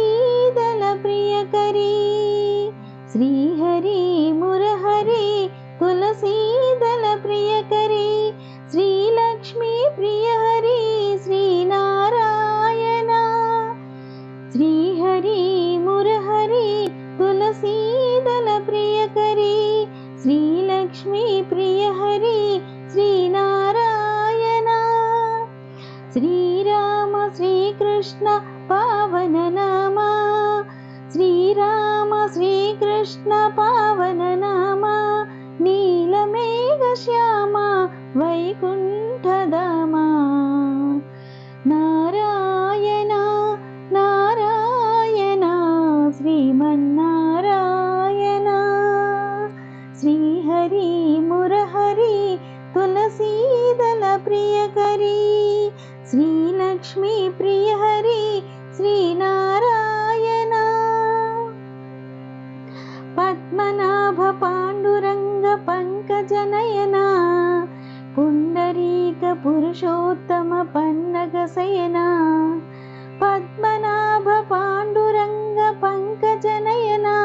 तुलसीदलप्रियकरी श्रीहरि मुरहरि तुलसीदलप्रियकरी श्रीलक्ष्मी प्रियहरि श्रीनारायण श्रीहरि मुरहरि तुलसीदलप्रियकरी श्रीलक्ष्मी प्रियहरि श्रीनारायण श्रीराम श्रीकृष्ण पावन श्रीकृष्ण पावन नामा नीलमेघश्यामा वैकुण्ठधामा नारायण नारायण श्रीमन्नारायण। श्रीहरि मुरहरि तुलसीदलप्रियकरी। श्रीलक्ष्मी प्रियहरि पाण्डुरङ्ग पङ्कजनयना पुण्डरीक पुरुषोत्तम पन्नगशयना पद्मनाभ पाण्डुरङ्ग पङ्कजनयना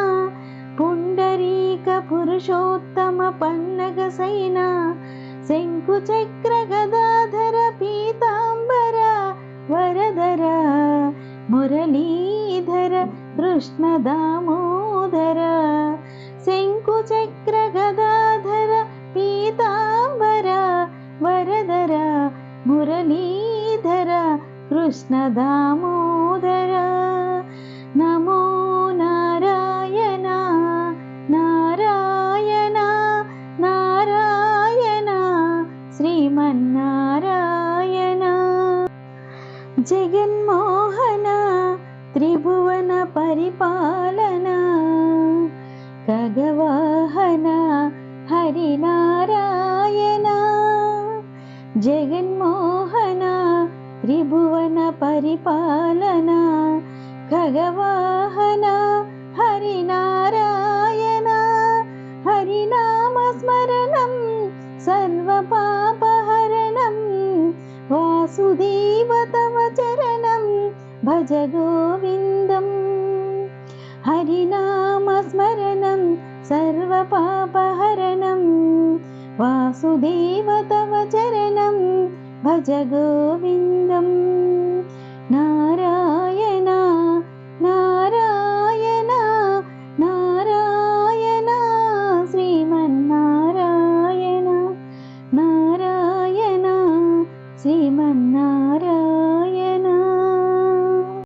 पुण्डरीक पुरुषोत्तम पन्नगशयना शङ्कुचक्र गदाधर पीताम्बर वरदर मुरलीधर कृष्णदामोदर मुरलीधर कृष्णदामोदर। नमो नारायण नारायण नारायण श्रीमन्नारायण। जगन्मोहन त्रिभुवन परिपालन खगवाहन जगन्मोहन त्रिभुवन परिपालन खगवाहन हरिनारायण हरिनामस्मरणं सर्वपापहरणं वासुदेव तव चरणं भज गोविन्दम् हरिनामस्मरणं सर्वपापहरणं वासुदेव तव चरणं भज गोविन्दम्। नारायण नारायण नारायण श्रीमन्नारायण। नारायण श्रीमन्